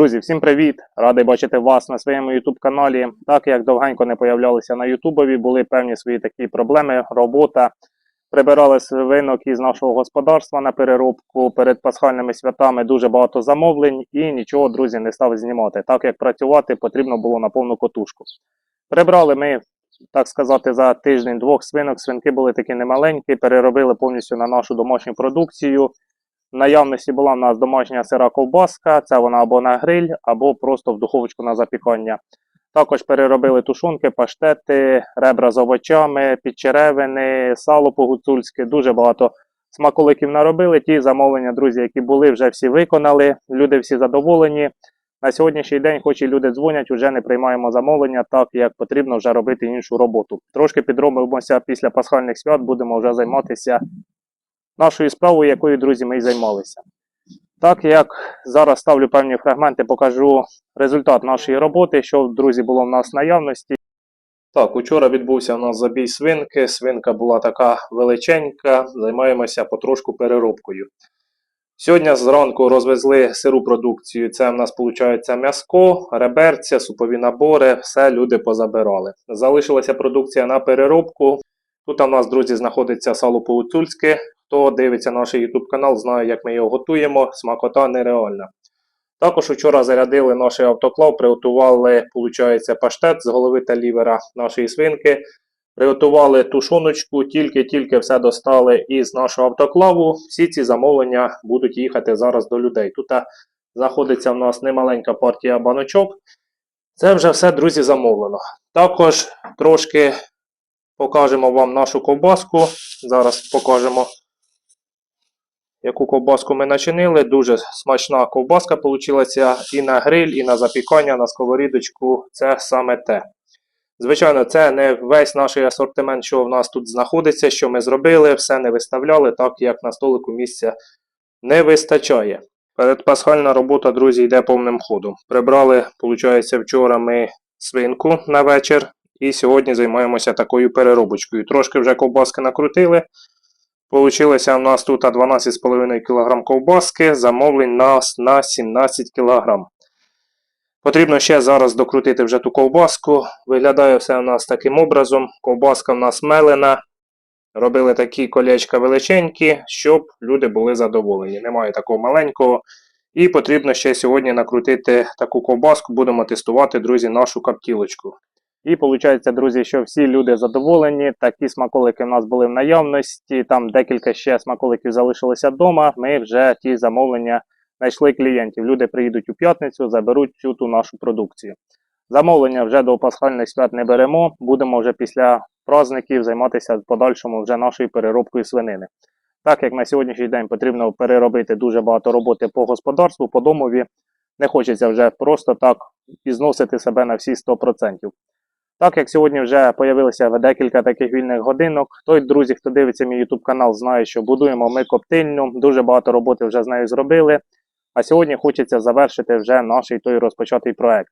Друзі, всім привіт! Радий бачити вас на своєму YouTube каналі. Так як довгенько не появлялися на Ютубові, були певні свої такі проблеми, робота. Прибирали свинок із нашого господарства на переробку перед пасхальними святами дуже багато замовлень і нічого, друзі, не став знімати. Так як працювати потрібно було на повну котушку. Прибрали ми, так сказати, за тиждень двох свинок. Свинки були такі немаленькі, переробили повністю на нашу домашню продукцію. Наявності була в нас домашня сира ковбаска, це вона або на гриль, або просто в духовочку на запікання. Також переробили тушонки, паштети, ребра з овочами, підчеревини, сало по-гуцульськи. Дуже багато смаколиків наробили. Ті замовлення, друзі, які були, вже всі виконали. Люди всі задоволені. На сьогоднішній день, хоч і люди дзвонять, вже не приймаємо замовлення, так як потрібно вже робити іншу роботу. Трошки підробимося після пасхальних свят, будемо вже займатися нашою справою, якою, друзі, ми й займалися. Так як зараз ставлю певні фрагменти, покажу результат нашої роботи, що, друзі, було в нас в наявності. Так, учора відбувся у нас забій свинки. Свинка була така величенька, займаємося потрошку переробкою. Сьогодні зранку розвезли сиру продукцію. Це в нас виходить м'яско, реберця, супові набори, все люди позабирали. Залишилася продукція на переробку. Тут у нас, друзі, знаходиться сало по-гуцульськи. Хто дивиться наш YouTube канал, знає, як ми його готуємо. Смакота нереальна. Також вчора зарядили наш автоклав, приготували, виходить, паштет з голови та лівера нашої свинки. Приготували тушоночку, тільки-тільки все достали із нашого автоклаву. Всі ці замовлення будуть їхати зараз до людей. Тут знаходиться в нас немаленька партія баночок. Це вже все, друзі, замовлено. Також трошки покажемо вам нашу ковбаску. Зараз покажемо яку ковбаску ми начинили. Дуже смачна ковбаска вийшла і на гриль, і на запікання, на сковорідочку. Це саме те. Звичайно, це не весь наш асортимент, що в нас тут знаходиться, що ми зробили, все не виставляли, так як на столику місця не вистачає. Передпасхальна робота, друзі, йде повним ходом. Прибрали, виходить, вчора ми свинку на вечір. І сьогодні займаємося такою переробочкою. Трошки вже ковбаски накрутили. Получилося в нас тут 12,5 кг ковбаски, замовлень нас на 17 кг. Потрібно ще зараз докрутити вже ту ковбаску. Виглядає все у нас таким образом. Ковбаска в нас мелена. Робили такі колечка величенькі, щоб люди були задоволені. Немає такого маленького. І потрібно ще сьогодні накрутити таку ковбаску. Будемо тестувати, друзі, нашу каптілочку. І виходить, друзі, що всі люди задоволені. Такі смаколики в нас були в наявності. Там декілька ще смаколиків залишилося вдома. Ми вже ті замовлення знайшли клієнтів. Люди приїдуть у п'ятницю, заберуть всю ту нашу продукцію. Замовлення вже до пасхальних свят не беремо. Будемо вже після праздників займатися в подальшому вже нашою переробкою свинини. Так як на сьогоднішній день потрібно переробити дуже багато роботи по господарству, по домові, не хочеться вже просто так і зносити себе на всі 100%. Так як сьогодні вже з'явилося декілька таких вільних годинок, той, друзі, хто дивиться мій YouTube канал, знає, що будуємо ми коптильню, дуже багато роботи вже з нею зробили. А сьогодні хочеться завершити вже наш той розпочатий проект.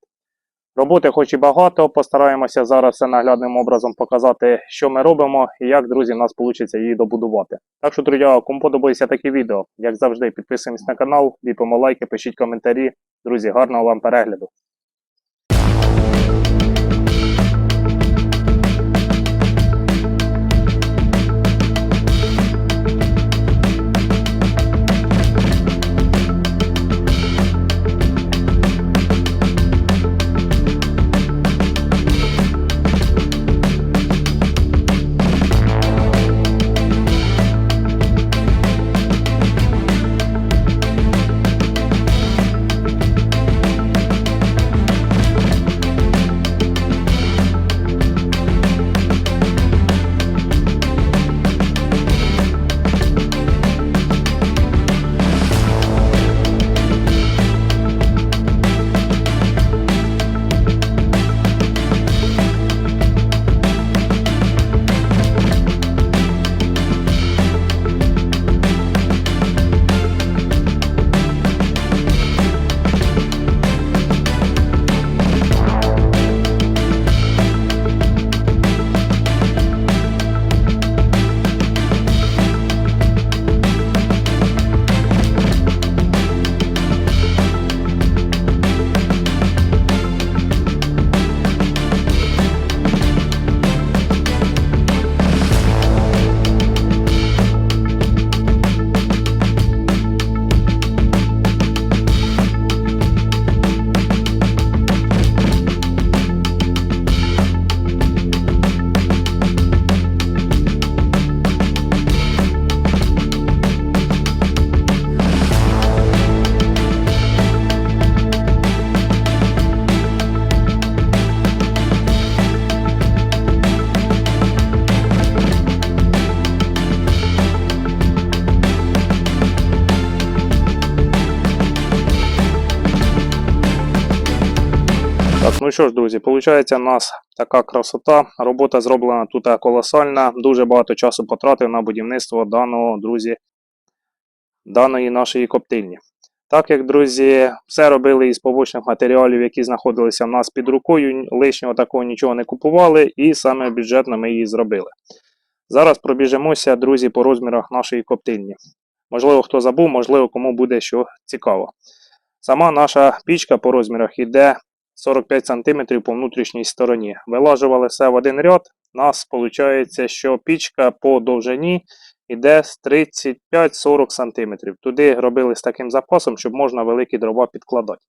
Роботи хоч і багато, постараємося зараз все наглядним образом показати, що ми робимо і як, друзі, в нас вийде її добудувати. Так що, друзі, кому подобається такі відео, як завжди, підписуємось на канал, ліпимо лайки, пишіть коментарі. Друзі, гарного вам перегляду! Ну що ж, друзі, виходить, у нас така красота. Робота зроблена тут колосальна. Дуже багато часу потратив на будівництво даного, друзі, даної нашої коптильні. Так як, друзі, все робили із побочних матеріалів, які знаходилися в нас під рукою, лишнього такого нічого не купували, і саме бюджетно ми її зробили. Зараз пробіжимося, друзі, по розмірах нашої коптильні. Можливо, хто забув, можливо, кому буде що цікаво. Сама наша пічка по розмірах йде 45 см по внутрішній стороні. Вилажували все в один ряд. У нас виходить, що пічка по довжині йде з 35-40 см. Туди робили з таким запасом, щоб можна великі дрова підкладати.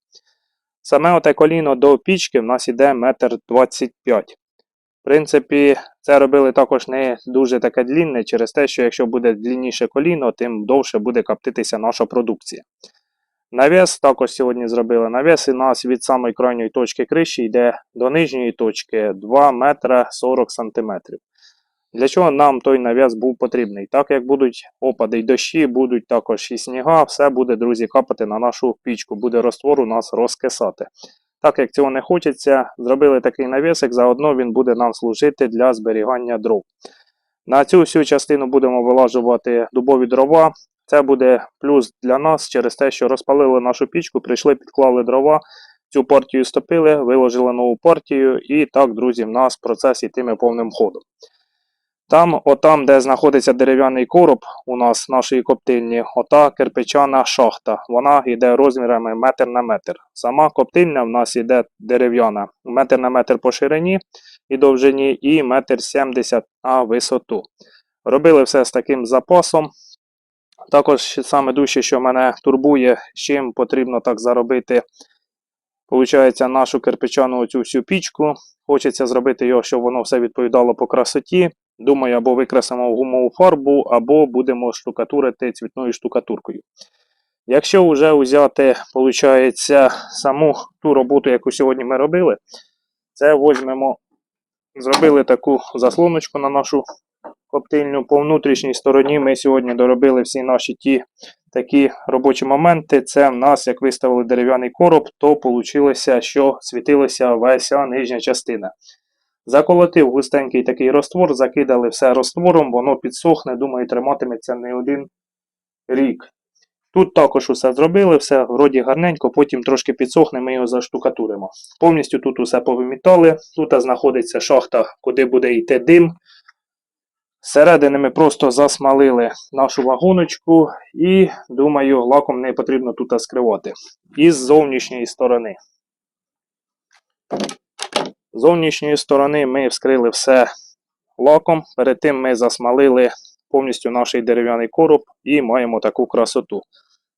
Саме оте коліно до пічки в нас йде 1,25 м. В принципі, це робили також не дуже таке длінне, через те, що якщо буде длінніше коліно, тим довше буде коптитися наша продукція. Навіс також сьогодні зробили. Навіс у нас від самої крайньої точки криші йде до нижньої точки 2 метра 40 сантиметрів. Для чого нам той навіс був потрібний? Так як будуть опади й дощі, будуть також і сніга, все буде, друзі, капати на нашу пічку, буде роствор у нас розкисати. Так як цього не хочеться, зробили такий навісик, заодно він буде нам служити для зберігання дров. На цю всю частину будемо вилажувати дубові дрова. Це буде плюс для нас через те, що розпалили нашу пічку, прийшли, підклали дрова, цю партію стопили, виложили нову партію, і так, друзі, в нас процес йтиме повним ходом. Там, отам, де знаходиться дерев'яний короб у нас нашої коптильні, ота кирпичана шахта. Вона йде розмірами метр на метр. Сама коптильня в нас йде дерев'яна, метр на метр по ширині і довжині, і метр сімдесят на висоту. Робили все з таким запасом. Також саме дужче, що мене турбує, з чим потрібно так заробити. Получається, нашу кирпичану оцю всю пічку. Хочеться зробити його, щоб воно все відповідало по красоті. Думаю, або викрасимо гумову фарбу, або будемо штукатурити цвітною штукатуркою. Якщо вже взяти, виходить, саму ту роботу, яку сьогодні ми робили, це візьмемо, зробили таку заслоночку на нашу коптильню. По внутрішній стороні ми сьогодні доробили всі наші ті такі робочі моменти. Це в нас, як виставили дерев'яний короб, то вийшло, що світилася вся нижня частина. Заколотив густенький такий роствор, закидали все роствором, воно підсохне, думаю, триматиметься не один рік. Тут також усе зробили, все вроді гарненько, потім трошки підсохне, ми його заштукатуримо. Повністю тут усе повимітали. Тут знаходиться шахта, куди буде йти дим. Зсередини ми просто засмалили нашу вагоночку і, думаю, лаком не потрібно тут скривати. Із зовнішньої сторони. З зовнішньої сторони ми вскрили все лаком. Перед тим ми засмалили повністю наш дерев'яний короб і маємо таку красоту.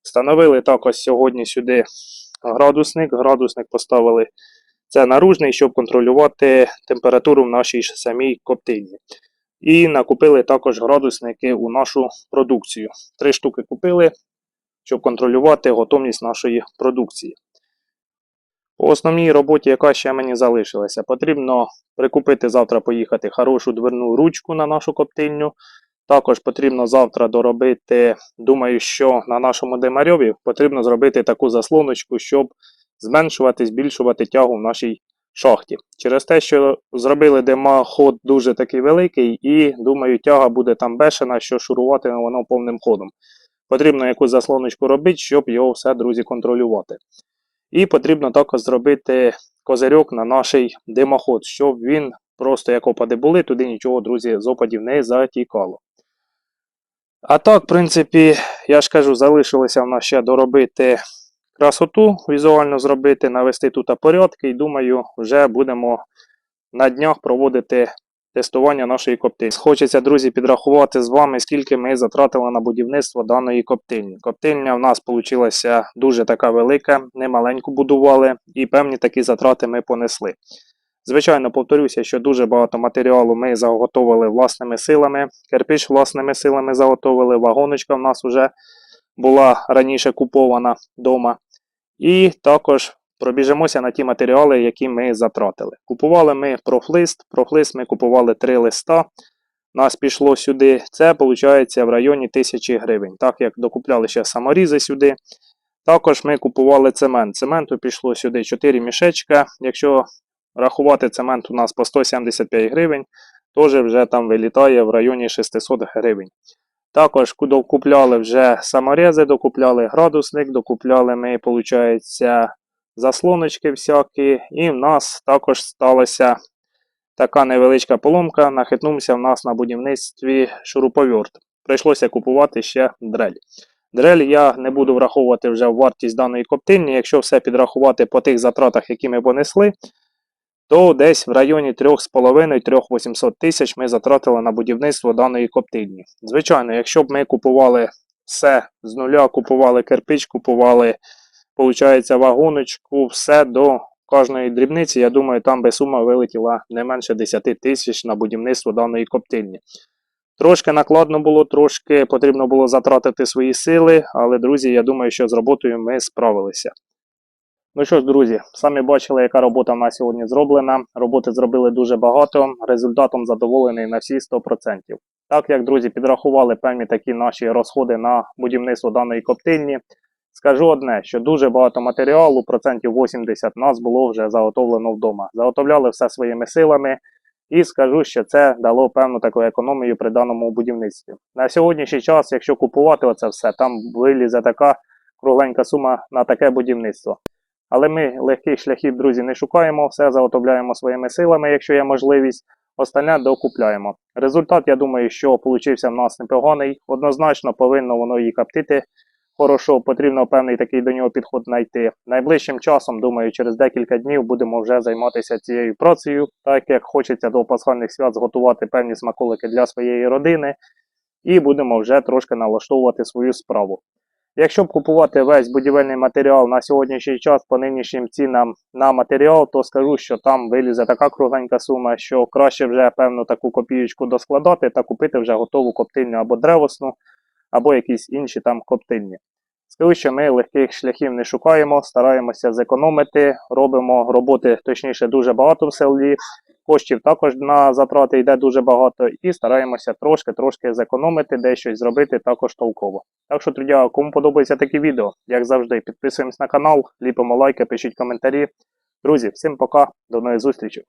Встановили також сьогодні сюди градусник. Градусник поставили це наружний, щоб контролювати температуру в нашій самій коптильні. І накупили також градусники у нашу продукцію. Три штуки купили, щоб контролювати готовність нашої продукції. По основній роботі, яка ще мені залишилася, потрібно прикупити завтра поїхати хорошу дверну ручку на нашу коптильню. Також потрібно завтра доробити, думаю, що на нашому демарьові потрібно зробити таку заслоночку, щоб зменшувати, збільшувати тягу в нашій шахті. Через те, що зробили димоход дуже такий великий, і думаю, тяга буде там бешена, що шуруватиме воно повним ходом. Потрібно якусь заслоночку робити, щоб його все, друзі, контролювати. І потрібно також зробити козирьок на наш димоход, щоб він просто як опади були, туди нічого, друзі, з опадів не затікало. А так, в принципі, я ж кажу, залишилося в нас ще доробити красоту, візуально зробити, навести тут порядки, і думаю, вже будемо на днях проводити тестування нашої коптильні. Хочеться, друзі, підрахувати з вами, скільки ми затратили на будівництво даної коптильні. Коптильня в нас вийшла дуже така велика, немаленьку будували, і певні такі затрати ми понесли. Звичайно, повторюся, що дуже багато матеріалу ми заготовили власними силами. Кирпич власними силами заготовили, вагоночка в нас вже була раніше купована вдома. І також пробіжимося на ті матеріали, які ми затратили. Купували ми профлист. Профлист ми купували 3 листа. Нас пішло сюди. Це виходить в районі 1000 гривень. Так як докупляли ще саморізи сюди. Також ми купували цемент. Цементу пішло сюди 4 мішечка. Якщо Рахувати цемент у нас по 175 гривень, теж вже там вилітає в районі 600 гривень. Також ку- докупляли вже саморези, докупляли градусник, докупляли ми, виходить, заслоночки всякі. І в нас також сталася така невеличка поломка. Нахитнувся в нас на будівництві шуруповерт. Прийшлося купувати ще дрель. Дрель я не буду враховувати вже в вартість даної коптильні. Якщо все підрахувати по тих затратах, які ми понесли, то десь в районі 3,5-3,800 тисяч ми затратили на будівництво даної коптильні. Звичайно, якщо б ми купували все з нуля, купували кирпич, купували, виходить, вагоночку, все до кожної дрібниці, я думаю, там би сума вилетіла не менше 10 тисяч на будівництво даної коптильні. Трошки накладно було, трошки потрібно було затратити свої сили, але, друзі, я думаю, що з роботою ми справилися. Ну що ж, друзі, самі бачили, яка робота в нас сьогодні зроблена. Роботи зробили дуже багато, результатом задоволений на всі 100%. Так як, друзі, підрахували певні такі наші розходи на будівництво даної коптильні, скажу одне, що дуже багато матеріалу, процентів 80 нас було вже заготовлено вдома. Заготовляли все своїми силами. І скажу, що це дало певну таку економію при даному будівництві. На сьогоднішній час, якщо купувати оце все, там вилізе така кругленька сума на таке будівництво. Але ми легких шляхів, друзі, не шукаємо, все заготовляємо своїми силами, якщо є можливість. Остальне докупляємо. Результат, я думаю, що получився в нас непоганий. Однозначно повинно воно її коптити. Хорошо, потрібно певний такий до нього підход знайти. Найближчим часом, думаю, через декілька днів будемо вже займатися цією працею, так як хочеться до пасхальних свят зготувати певні смаколики для своєї родини, і будемо вже трошки налаштовувати свою справу. Якщо б купувати весь будівельний матеріал на сьогоднішній час по нинішнім цінам на матеріал, то скажу, що там вилізе така кругленька сума, що краще вже певну таку копієчку доскладати та купити вже готову коптильню або древосну, або якісь інші там коптильні. Скажу, що ми легких шляхів не шукаємо, стараємося зекономити, робимо роботи, точніше, дуже багато в селі. Коштів також на затрати йде дуже багато, і стараємося трошки-трошки зекономити, дещо зробити також толково. Так що, друзі, кому подобається таке відео, як завжди, підписуємось на канал, ліпимо лайки, пишіть коментарі. Друзі, всім пока, до нових зустрічей.